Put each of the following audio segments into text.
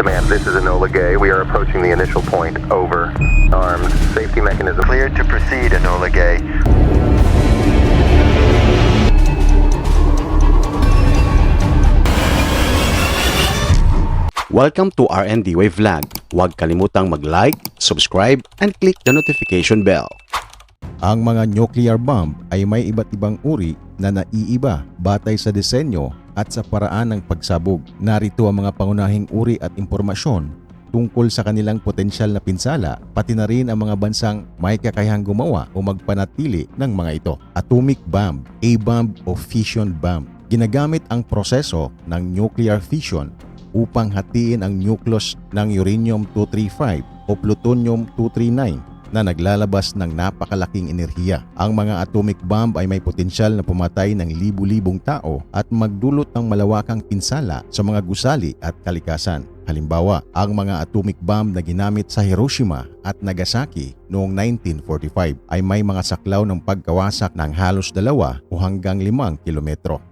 Command, this is Enola Gay. We are approaching the initial point. Over. Armed. Safety mechanism. Cleared to proceed, Enola Gay. Welcome to RND Wave Vlog. Huwag kalimutang mag-like, subscribe, and click the notification bell. Ang mga nuclear bomb ay may iba't ibang uri na naiiba batay sa disenyo at sa paraan ng pagsabog. Narito ang mga pangunahing uri at impormasyon tungkol sa kanilang potensyal na pinsala, pati na rin ang mga bansang may kakayahang gumawa o magpanatili ng mga ito. Atomic bomb, A-bomb o fission bomb. Ginagamit ang proseso ng nuclear fission upang hatiin ang nucleus ng uranium-235 o plutonium-239 na naglalabas ng napakalaking enerhiya. Ang mga atomic bomb ay may potensyal na pumatay ng libu-libong tao at magdulot ng malawakang pinsala sa mga gusali at kalikasan. Halimbawa, ang mga atomic bomb na ginamit sa Hiroshima at Nagasaki noong 1945 ay may mga saklaw ng pagkawasak ng halos dalawa o hanggang limang kilometro.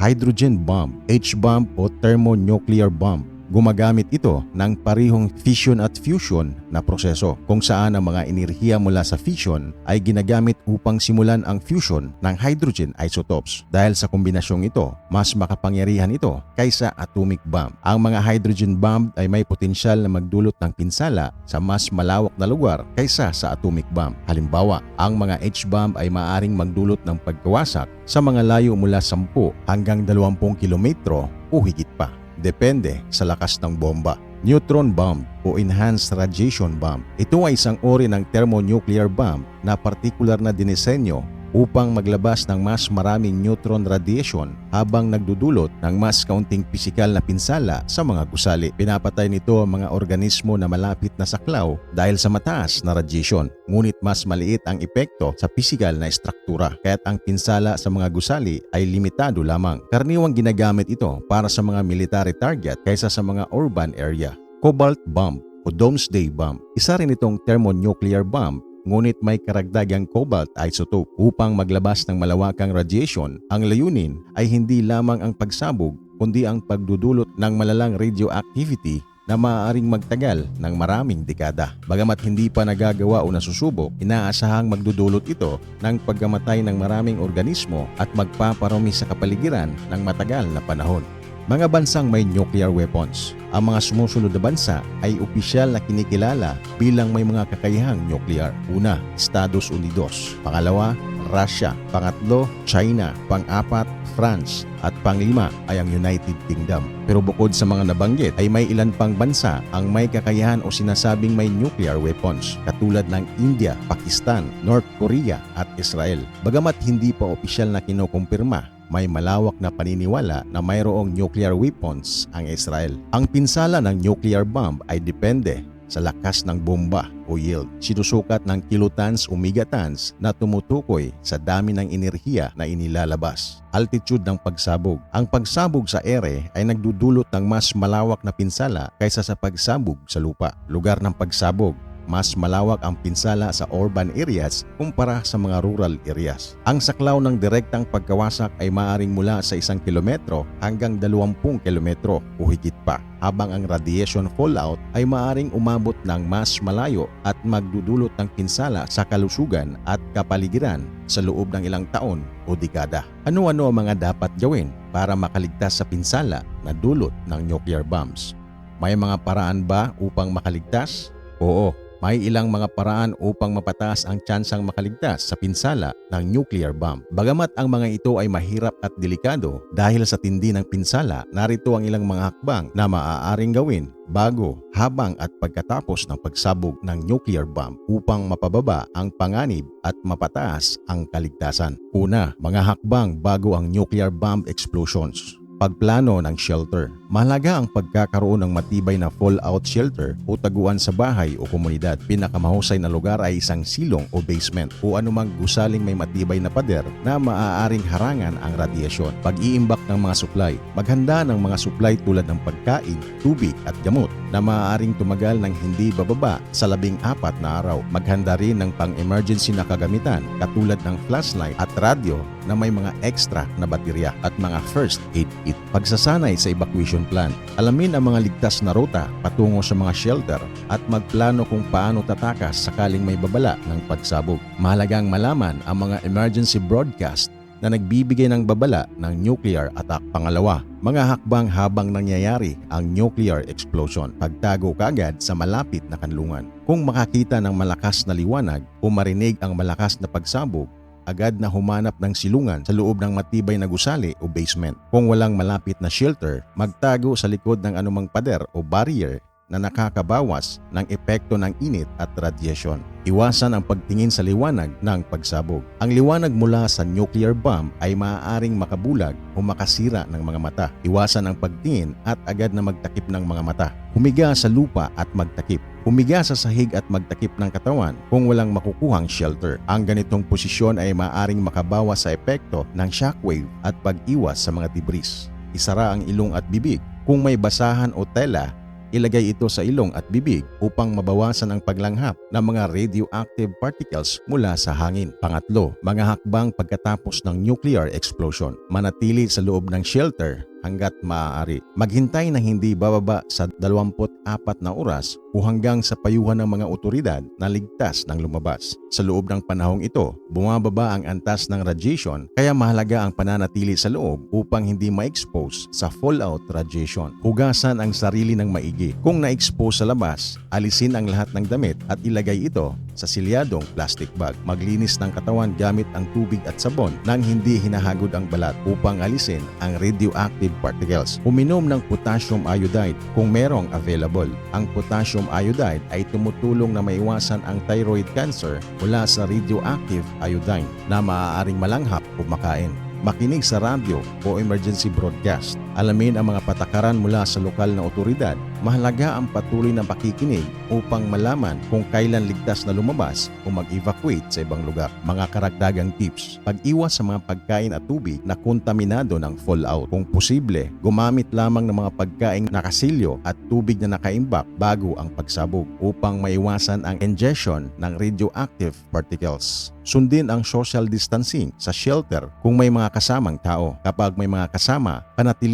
hydrogen bomb, H-bomb o thermonuclear bomb. Gumagamit ito ng parihong fission at fusion na proseso kung saan ang mga enerhiya mula sa fission ay ginagamit upang simulan ang fusion ng hydrogen isotopes. Dahil sa kombinasyong ito, mas makapangyarihan ito kaysa atomic bomb. Ang mga hydrogen bomb ay may potensyal na magdulot ng pinsala sa mas malawak na lugar kaysa sa atomic bomb. Halimbawa, ang mga H-bomb ay maaring magdulot ng pagkawasak sa mga layo mula 10 hanggang 20 kilometro o higit pa. Depende sa lakas ng bomba. Neutron bomb o enhanced radiation bomb. Ito ay isang uri ng thermonuclear bomb na partikular na dinisenyo upang maglabas ng mas maraming neutron radiation habang nagdudulot ng mas kaunting pisikal na pinsala sa mga gusali. Pinapatay nito ang mga organismo na malapit na saklaw dahil sa mataas na radiation. Ngunit mas maliit ang epekto sa pisikal na estruktura kaya't ang pinsala sa mga gusali ay limitado lamang. Karaniwang ginagamit ito para sa mga military target kaysa sa mga urban area. Cobalt bomb o Doomsday bomb. Isa rin itong thermonuclear bomb ngunit may karagdagang cobalt isotope upang maglabas ng malawakang radiation. Ang layunin ay hindi lamang ang pagsabog kundi ang pagdudulot ng malalang radioactivity na maaaring magtagal ng maraming dekada. Bagamat hindi pa nagagawa o nasusubok, inaasahang magdudulot ito ng pagkamatay ng maraming organismo at magpaparami sa kapaligiran ng matagal na panahon. Mga bansang may nuclear weapons. Ang mga sumusunod na bansa ay opisyal na kinikilala bilang may mga kakayahang nuclear. Una, Estados Unidos. Pangalawa, Russia. Pangatlo, China. Pang-apat, France. At panglima ay ang United Kingdom. Pero bukod sa mga nabanggit ay may ilan pang bansa ang may kakayahan o sinasabing may nuclear weapons katulad ng India, Pakistan, North Korea at Israel. Bagamat hindi pa opisyal na kinukumpirma may malawak na paniniwala na mayroong nuclear weapons ang Israel. Ang pinsala ng nuclear bomb ay depende sa lakas ng bomba o yield. Sinusukat ng kilotons o megatons na tumutukoy sa dami ng enerhiya na inilalabas. Altitude ng pagsabog. Ang pagsabog sa ere ay nagdudulot ng mas malawak na pinsala kaysa sa pagsabog sa lupa. Lugar ng pagsabog mas malawak ang pinsala sa urban areas kumpara sa mga rural areas. Ang saklaw ng direktang pagkawasak ay maaring mula sa isang kilometro hanggang 20 kilometro o higit pa, habang ang radiation fallout ay maaring umabot ng mas malayo at magdudulot ng pinsala sa kalusugan at kapaligiran sa loob ng ilang taon o dekada. Ano-ano ang mga dapat gawin para makaligtas sa pinsala na dulot ng nuclear bombs? May mga paraan ba upang makaligtas? Oo, may ilang mga paraan upang mapataas ang tsansang makaligtas sa pinsala ng nuclear bomb. Bagamat ang mga ito ay mahirap at delikado dahil sa tindi ng pinsala, narito ang ilang mga hakbang na maaaring gawin bago, habang at pagkatapos ng pagsabog ng nuclear bomb upang mapababa ang panganib at mapataas ang kaligtasan. Una, mga hakbang bago ang nuclear bomb explosions pagplano ng shelter. Mahalaga ang pagkakaroon ng matibay na fallout shelter o taguan sa bahay o komunidad. Pinakamahusay na lugar ay isang silong o basement o anumang gusaling may matibay na pader na maaaring harangan ang radyasyon. Pag-iimbak ng mga supply. Maghanda ng mga supply tulad ng pagkain, tubig at gamot na maaaring tumagal ng hindi bababa sa labing apat na araw. Maghanda rin ng pang-emergency na kagamitan katulad ng flashlight at radyo na may mga extra na baterya at mga first aid kit. Pagsasanay sa evacuation plan. Alamin ang mga ligtas na ruta patungo sa mga shelter at magplano kung paano tatakas sakaling may babala ng pagsabog. Mahalagang malaman ang mga emergency broadcast na nagbibigay ng babala ng nuclear attack. Pangalawa, mga hakbang habang nangyayari ang nuclear explosion. Pagtago kaagad sa malapit na kanlungan. Kung makakita ng malakas na liwanag o marinig ang malakas na pagsabog, agad na humanap ng silungan sa loob ng matibay na gusali o basement. Kung walang malapit na shelter, magtago sa likod ng anumang pader o barrier na nakakabawas ng epekto ng init at radiation. Iwasan ang pagtingin sa liwanag ng pagsabog. Ang liwanag mula sa nuclear bomb ay maaaring makabulag o makasira ng mga mata. Iwasan ang pagtingin at agad na magtakip ng mga mata. Humiga sa lupa at magtakip. Humiga sa sahig at magtakip ng katawan kung walang makukuhang shelter. Ang ganitong posisyon ay maaaring makabawas sa epekto ng shockwave at pag-iwas sa mga debris. Isara ang ilong at bibig. Kung may basahan o tela, ilagay ito sa ilong at bibig upang mabawasan ang paglanghap ng mga radioactive particles mula sa hangin. Pangatlo, mga hakbang pagkatapos ng nuclear explosion. Manatili sa loob ng shelter hanggat maaari. Maghintay na hindi bababa sa 24 na oras o hanggang sa payuhan ng mga otoridad na ligtas ng lumabas. Sa loob ng panahong ito, bumababa ang antas ng radiation kaya mahalaga ang pananatili sa loob upang hindi ma-expose sa fallout radiation. Hugasan ang sarili ng maigi. Kung na-expose sa labas, alisin ang lahat ng damit at ilagay ito sa silyadong plastic bag. Maglinis ng katawan gamit ang tubig at sabon nang hindi hinahagod ang balat upang alisin ang radioactive particles. Uminom ng potassium iodide kung merong available. Ang potassium iodide ay tumutulong na maiwasan ang thyroid cancer mula sa radioactive iodine na maaaring malanghap o makain makinig sa radyo o emergency broadcast. Alamin ang mga patakaran mula sa lokal na otoridad. Mahalaga ang patuloy na pakikinig upang malaman kung kailan ligtas na lumabas o mag-evacuate sa ibang lugar. Mga karagdagang tips. Pag-iwas sa mga pagkain at tubig na kontaminado ng fallout. Kung posible, gumamit lamang ng mga pagkaing nakasilyo at tubig na nakaimbak bago ang pagsabog upang maiwasan ang ingestion ng radioactive particles. Sundin ang social distancing sa shelter kung may mga kasamang tao. Kapag may mga kasama,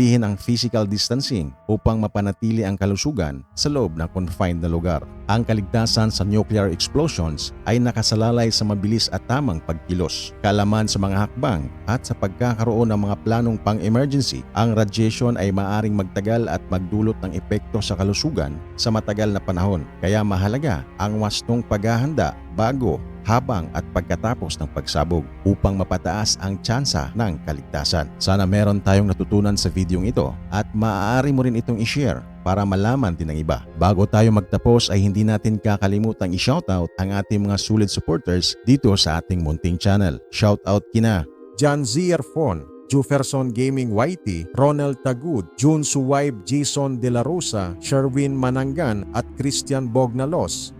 panatilihin ang physical distancing upang mapanatili ang kalusugan sa loob ng confined na lugar. Ang kaligtasan sa nuclear explosions ay nakasalalay sa mabilis at tamang pagkilos, kaalaman sa mga hakbang at sa pagkakaroon ng mga planong pang-emergency. Ang radiation ay maaring magtagal at magdulot ng epekto sa kalusugan sa matagal na panahon. Kaya mahalaga ang wastong paghahanda bago habang at pagkatapos ng pagsabog upang mapataas ang tsansa ng kaligtasan. Sana meron tayong natutunan sa videong ito at maaari mo rin itong i-share para malaman din ng iba. Bago tayo magtapos ay hindi natin kakalimutang i-shoutout ang ating mga solid supporters dito sa ating munting channel. Shoutout kina John Zierfon, Jefferson Gaming YT, Ronald Tagud, June Suwaib, Jason De La Rosa, Sherwin Manangan at Christian Bognalos.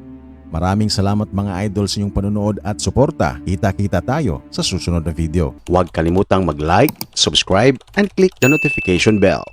Maraming salamat mga idol sa inyong panonood at suporta. Kita-kita tayo sa susunod na video. Huwag kalimutang mag-like, subscribe, and click the notification bell.